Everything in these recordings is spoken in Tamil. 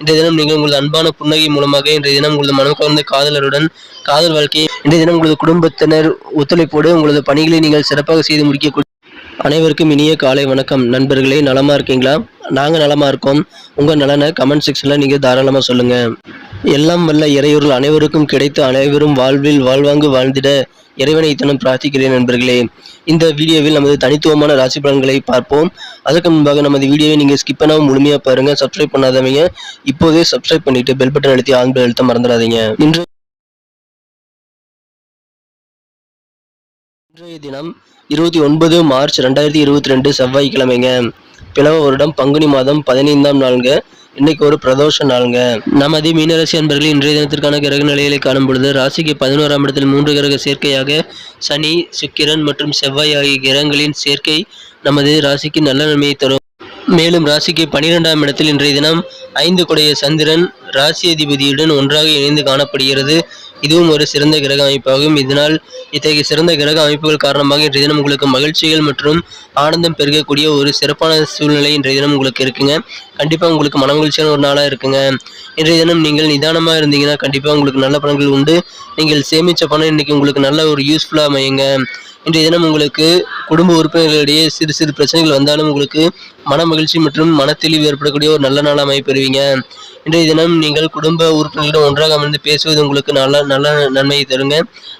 இன்றைய தினம் நீங்கள் உங்களது அன்பான புன்னகை மூலமாக இன்றைய தினம் உங்களது மனம் கவர்ந்த காதலருடன் காதல் வாழ்க்கையை இன்றைய தினம் உங்களது குடும்பத்தினர் ஒத்துழைப்போடு உங்களது பணிகளை நீங்கள் சிறப்பாக செய்து முடிக்க அனைவருக்கும் இனிய காலை வணக்கம். நண்பர்களே நலமாக இருக்கீங்களா? நாங்கள் நலமாக இருக்கோம். உங்கள் நலனை கமெண்ட் செக்ஷனில் நீங்கள் தாராளமாக சொல்லுங்கள் எல்லாம் வல்ல இறையூர்கள் அனைவருக்கும் கிடைத்து அனைவரும் வாழ்வில் வாழ்வாங்கு வாழ்ந்திட இறைவனை இத்தனம் பிரார்த்திக்கிறேன் நண்பர்களே. இந்த வீடியோவில் நமது தனித்துவமான ராசி பலன்களை பார்ப்போம். அதற்கு முன்பாக நமது வீடியோவை நீங்க ஸ்கிப் பண்ணாமல் முழுமையா பாருங்க சப்ஸ்கிரைப் பண்ணாதவங்க இப்போதே சப்ஸ்கிரைப் பண்ணிட்டு பெல் பட்டன் அழுத்தி ஆன் பெல் அழுத்த மறந்துடாதீங்க. இன்று இன்றைய தினம் இருபத்தி ஒன்பது மார்ச் ரெண்டாயிரத்தி இருபத்தி ரெண்டு செவ்வாய்க்கிழமைங்க. பிளவ வருடம் பங்குனி மாதம் பதினைந்தாம் நாளுங்க. இன்னைக்கு ஒரு பிரதோஷ நாளுங்க. நமது மீனராசி அன்பர்கள் இன்றைய தினத்திற்கான கிரக நிலைகளை காணும் பொழுது ராசிக்கு பதினோராம் இடத்தில் மூன்று கிரக சேர்க்கையாக சனி சுக்கிரன் மற்றும் செவ்வாய் ஆகிய கிரகங்களின் சேர்க்கை நமது ராசிக்கு நல்ல நன்மையை தரும். மேலும் ராசிக்கு பனிரெண்டாம் இடத்தில் இன்றைய தினம் ஐந்து கொடைய சந்திரன் ராசி அதிபதியுடன் ஒன்றாக இணைந்து காணப்படுகிறது. இதுவும் ஒரு சிறந்த கிரக அமைப்பாகும். இதனால் இத்தகைய சிறந்த கிரக அமைப்புகள் காரணமாக இன்றைய தினம் உங்களுக்கு மகிழ்ச்சிகள் மற்றும் ஆனந்தம் பெருகக்கூடிய ஒரு சிறப்பான சூழ்நிலை இன்றைய தினம் உங்களுக்கு இருக்குங்க. கண்டிப்பாக உங்களுக்கு மன மகிழ்ச்சியான ஒரு நாளாக இருக்குங்க. இன்றைய தினம் நீங்கள் நிதானமாக இருந்தீங்கன்னா கண்டிப்பாக உங்களுக்கு நல்ல பணங்கள் உண்டு. நீங்கள் சேமித்த பணம் இன்னைக்கு உங்களுக்கு நல்ல ஒரு யூஸ்ஃபுல்லாக அமையுங்க. இன்றைய தினம் உங்களுக்கு குடும்ப உறுப்பினர்களிடையே சிறு சிறு பிரச்சனைகள் வந்தாலும் உங்களுக்கு மன மகிழ்ச்சி மற்றும் மன தெளிவு ஏற்படக்கூடிய ஒரு நல்ல நாளாக அமைப்பெறுவீங்க. இன்றைய தினம் நீங்கள் குடும்ப உறுப்பினர்களிடம் ஒன்றாக அமர்ந்து பேசுவது உங்களுக்கு நல்ல நல்ல நன்மையை தருங்க.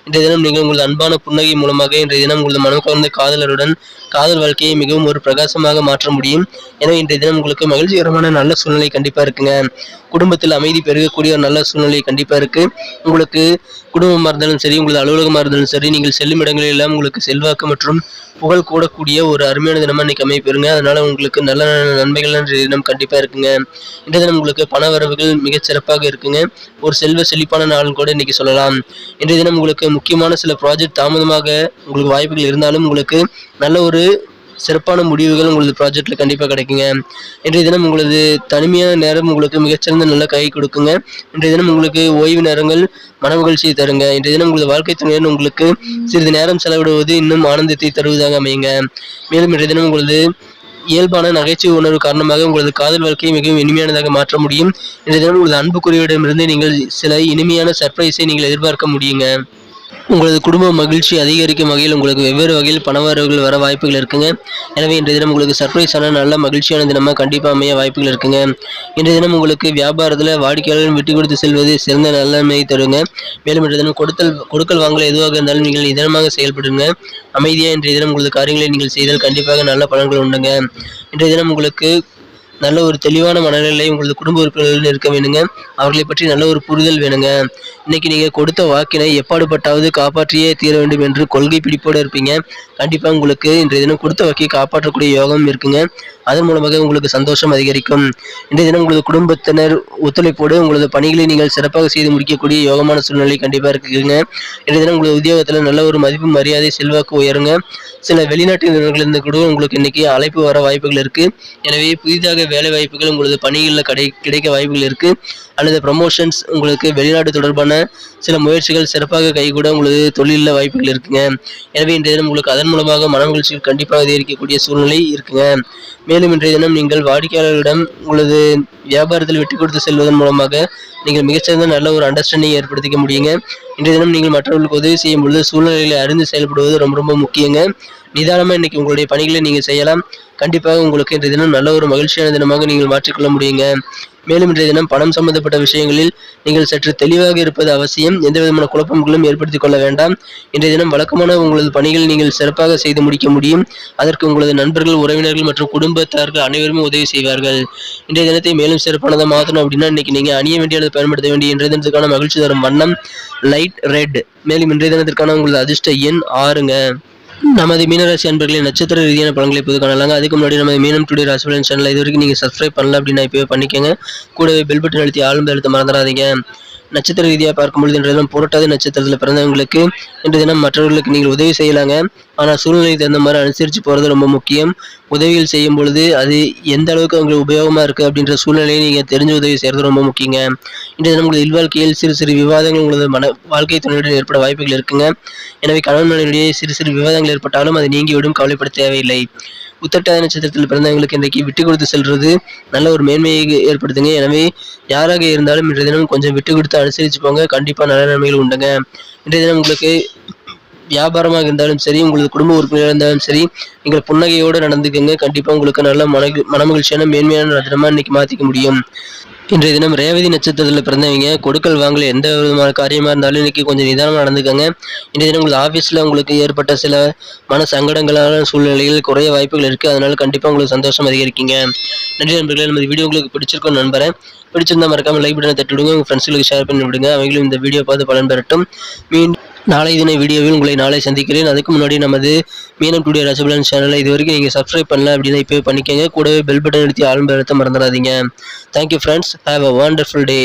இன்றைய தினம் நீங்கள் உங்கள் அன்பான புன்னகை மூலமாக இன்றைய தினம் உங்களது மனம் கவர்ந்த காதலருடன் காதல் வாழ்க்கையை மிகவும் ஒரு பிரகாசமாக மாற்ற முடியும். எனவே இன்றைய தினம் உங்களுக்கு மகிழ்ச்சிகரமான நல்ல சூழ்நிலை கண்டிப்பாக இருக்குங்க. குடும்பத்தில் அமைதி பெருகக்கூடிய ஒரு நல்ல சூழ்நிலை கண்டிப்பாக இருக்குது உங்களுக்கு குடும்பமாக இருந்தாலும் சரி உங்களது அலுவலகமாக இருந்தாலும் சரி நீங்கள் செல்லும் இடங்களில் எல்லாம் உங்களுக்கு செல்வாக்கு மற்றும் புகழ் கூடக்கூடிய ஒரு அருமையான தினமாக இன்னைக்கு அமைப்பெறுங்க அதனால் உங்களுக்கு நல்ல நன்மைகள் தினம் கண்டிப்பாக இருக்குங்க. இந்த தினம் உங்களுக்கு பண வரவுகள் மிகச் சிறப்பாக இருக்குங்க. ஒரு செல்வ செழிப்பான நாள் கூட இன்னைக்கு சொல்லலாம். இன்றைய தினம் உங்களுக்கு முக்கியமான சில ப்ராஜெக்ட் தாமதமாக உங்களுக்கு வாய்ப்புகள் இருந்தாலும் உங்களுக்கு நல்ல ஒரு சிறப்பான முடிவுகள் உங்களது ப்ராஜெக்டில் கண்டிப்பாக கிடைக்குங்க. இன்றைய தினம் உங்களது தனிமையான நேரம் உங்களுக்கு மிகச்சிறந்த நல்ல கை கொடுக்குங்க. இன்றைய தினம் உங்களுக்கு ஓய்வு நேரங்கள் மன மகிழ்ச்சியை தருங்க. இன்றைய தினம் உங்களது வாழ்க்கை துணையுடன் உங்களுக்கு சிறிது நேரம் செலவிடுவது இன்னும் ஆனந்தத்தை தருவதாக அமையுங்க. மேலும் இன்றைய தினம் உங்களது இயல்பான நகைச்சுவை உணர்வு காரணமாக உங்களது காதல் வாழ்க்கையை மிகவும் இனிமையானதாக மாற்ற முடியும். இன்றைய தினம் உங்களது அன்புக்குரியவிடமிருந்து நீங்கள் சில இனிமையான சர்ப்ரைஸை நீங்கள் எதிர்பார்க்க முடியுங்க. உங்களது குடும்ப மகிழ்ச்சி அதிகரிக்கும் வகையில் உங்களுக்கு வெவ்வேறு வகையில் பணவரவுகள் வர வாய்ப்புகள் இருக்குங்க. எனவே இன்றைய தினம் உங்களுக்கு சர்ப்ரைஸான நல்ல மகிழ்ச்சியான தினமாக கண்டிப்பாக அமைய வாய்ப்புகள் இருக்குங்க. இன்றைய தினம் உங்களுக்கு வியாபாரத்தில் வாடிக்கையாளர்கள் விட்டு கொடுத்து செல்வது சிறந்த நல்லமையை தருங்க. மேலும் இன்றைய தினம் கொடுத்தல் கொடுக்கல் வாங்கல் எதுவாக இருந்தாலும் நீங்கள் நிதானமாக செயல்படுங்க. அமைதியாக இன்றைய தினம் உங்களது காரியங்களை நீங்கள் செய்தால் கண்டிப்பாக நல்ல பலன்கள் உண்டுங்க. இன்றைய தினம் உங்களுக்கு நல்ல ஒரு தெளிவான மனநிலை உங்களது குடும்ப உறுப்பினர்கள் இருக்க வேணுங்க. அவர்களை பற்றி நல்ல ஒரு புரிதல் வேணுங்க. இன்னைக்கு நீங்கள் கொடுத்த வாக்கினை எப்பாடுபட்டாவது காப்பாற்றியே தீர வேண்டும் என்று கொள்கை பிடிப்போடு இருப்பீங்க. கண்டிப்பாக உங்களுக்கு இன்றைய தினம் கொடுத்த வாக்கியை காப்பாற்றக்கூடிய யோகம் இருக்குங்க. அதன் மூலமாக உங்களுக்கு சந்தோஷம் அதிகரிக்கும். இன்றைய தினம் உங்களது குடும்பத்தினர் ஒத்துழைப்போடு உங்களது பணிகளை நீங்கள் சிறப்பாக செய்து முடிக்கக்கூடிய யோகமான சூழ்நிலை கண்டிப்பாக இருக்குங்க. இன்றைய தினம் உங்களது உத்தியோகத்தில் நல்ல ஒரு மதிப்பு மரியாதை செல்வாக்கு உயருங்க. சில வெளிநாட்டு நிறுவனங்களிலிருந்து கூட உங்களுக்கு இன்னைக்கு அழைப்பு வர வாய்ப்புகள் இருக்கு. எனவே புதிதாக வேலை வாய்ப்புகள் உங்களது பணிகளில் கிடை கிடைக்க வாய்ப்புகள் இருக்குது அல்லது ப்ரமோஷன்ஸ் உங்களுக்கு வெளிநாடு தொடர்பான சில முயற்சிகள் சிறப்பாக கைகூட உங்களது தொழிலில் வாய்ப்புகள் இருக்குங்க. எனவே இன்றைய தினம் உங்களுக்கு அதன் மூலமாக மன மகிழ்ச்சிகள் கண்டிப்பாக அதிகரிக்கக்கூடிய சூழ்நிலை இருக்குங்க. மேலும் இன்றைய தினம் நீங்கள் வாடிக்கையாளர்களிடம் உங்களது வியாபாரத்தில் வெட்டி கொடுத்து செல்வதன் மூலமாக நீங்கள் மிகச்சிறந்த நல்ல ஒரு அண்டர்ஸ்டாண்டிங் ஏற்படுத்திக்க முடியுங்க. இன்றைய தினம் நீங்கள் மற்றவர்களுக்கு உதவி செய்யும் பொழுது சூழ்நிலைகளை அறிந்து செயல்படுவது ரொம்ப ரொம்ப முக்கியங்க. நிதானமாக இன்னைக்கு உங்களுடைய பணிகளை நீங்கள் செய்யலாம். கண்டிப்பாக உங்களுக்கு இன்றைய தினம் நல்ல ஒரு மகிழ்ச்சியான தினமாக நீங்கள் மாற்றிக்கொள்ள முடியுங்க. மேலும் இன்றைய தினம் பணம் சம்பந்தப்பட்ட விஷயங்களில் நீங்கள் சற்று தெளிவாக இருப்பது அவசியம். எந்த விதமான குழப்பங்களும் ஏற்படுத்திக் கொள்ள வேண்டாம். இன்றைய தினம் வழக்கமான உங்களது பணிகள் நீங்கள் சிறப்பாக செய்து முடிக்க முடியும். அதற்கு உங்களது நண்பர்கள் உறவினர்கள் மற்றும் குடும்பத்தார்கள் அனைவருமே உதவி செய்வார்கள். இன்றைய தினத்தை மேலும் சிறப்பானதாக மாற்றணும் அப்படின்னா இன்னைக்கு நீங்கள் அணிய வேண்டிய அல்லது பயன்படுத்த வேண்டிய இன்றைய தினத்துக்கான மகிழ்ச்சி தரும் வண்ணம் லைட் ரெட் மேலும் இன்றைய தினத்திற்கான உங்களது அதிர்ஷ்ட எண் ஆறுங்க. நமது மீனராசி அன்பர்களின் நட்சத்திர ரீதியான பலன்களை இப்போது காணலாங்க. அதுக்கு முன்னாடி நம்ம மீனம் டுடே ராசிபலன் சேனல் இது வரைக்கும் நீங்கள் சப்ஸ்கிரைப் பண்ணல அப்படின்னா இப்போவே பண்ணிக்கோங்க. கூடவே பெல் பட்டன் அழுத்தி ஆளும் எழுத்த மறந்துடாதீங்க. நட்சத்திர ரீதியாக பார்க்கும்பொழுது இன்றைய தினம் புரட்டாதி நட்சத்திரத்தில் பிறந்தவங்களுக்கு இன்றைய தினம் மற்றவர்களுக்கு நீங்கள் உதவி செய்யலாங்க. ஆனால் சூழ்நிலைக்கு தகுந்த மாதிரி அனுசரித்து போகிறது ரொம்ப முக்கியம். உதவிகள் செய்யும் பொழுது அது எந்த அளவுக்கு அவங்களுக்கு உபயோகமாக இருக்குது அப்படின்ற சூழ்நிலையை நீங்கள் தெரிஞ்சு உதவி செய்கிறது ரொம்ப முக்கியங்க. இன்றைய தினம் உங்களது இல்வாழ்க்கையில் சிறு சிறு விவாதங்கள் உங்களது மன வாழ்க்கை துணையுடன் ஏற்பட வாய்ப்புகள் இருக்குங்க. எனவே கணவன் மனைவிடையே சிறு சிறு விவாதங்கள் ஏற்பட்டாலும் அது நீங்கிவிடும் கவலைப்பட தேவையில்லை. உத்தட்டாதி நட்சத்திரத்தில் பிறந்தவங்களுக்கு இன்றைக்கு விட்டு கொடுத்து செல்வது நல்ல ஒரு மேன்மையை ஏற்படுத்துங்க. எனவே யாராக இருந்தாலும் இன்றைய தினம் கொஞ்சம் விட்டு கொடுத்து அனுசரித்து போங்க. கண்டிப்பாக நல்ல நன்மைகள் உண்டுங்க. இன்றைய தினம் உங்களுக்கு வியாபாரமாக இருந்தாலும் சரி உங்களது குடும்ப உறுப்பினராக இருந்தாலும் சரி நீங்கள் புன்னகையோடு நடந்துக்கங்க. கண்டிப்பாக உங்களுக்கு நல்ல மன மனமகிழ்ச்சியான மேன்மையான தினமாக இன்னைக்கு மாற்றிக்க முடியும். இன்றைய தினம் ரேவதி நட்சத்திரத்தில் பிறந்தவங்க கொடுக்கல் வாங்கல எந்த விதமான காரியமாக இருந்தாலும் இன்னைக்கு கொஞ்சம் நிதானமாக நடந்துக்கங்க. இன்றைய தினம் உங்களுக்கு ஆஃபீஸில் உங்களுக்கு ஏற்பட்ட சில மன சங்கடங்களான சூழ்நிலைகள் குறைய வாய்ப்புகள் இருக்குது அதனால கண்டிப்பாக உங்களுக்கு சந்தோஷம் அதிகரிக்கீங்க. நன்றி நண்பர்களே நமது வீடியோ உங்களுக்கு பிடிச்சிருக்கும் நண்பரேன் பிடிச்சிருந்தா மறக்காமல் லைக் பட்டனை தட்டி விடுங்க உங்கள் ஃப்ரெண்ட்ஸுகளுக்கு ஷேர் பண்ணி விடுங்க. அவங்களும் இந்த வீடியோ பார்த்து பலன் பெறட்டும். மீன் நாளை தின வீடியோவில் உங்களை நாளை சந்திக்கிறேன். அதுக்கு முன்னாடி நமது மீனம் டுடே ரசபலன் சேனலை இது வரைக்கும் நீங்கள் சப்ஸ்கிரைப் பண்ணல அப்படின்னா இப்போ பண்ணிக்கோங்க. கூடவே பெல் பட்டன் எடுத்து ஆரம்ப எழுத்த மறந்துடாதீங்க. Thank you friends have a wonderful day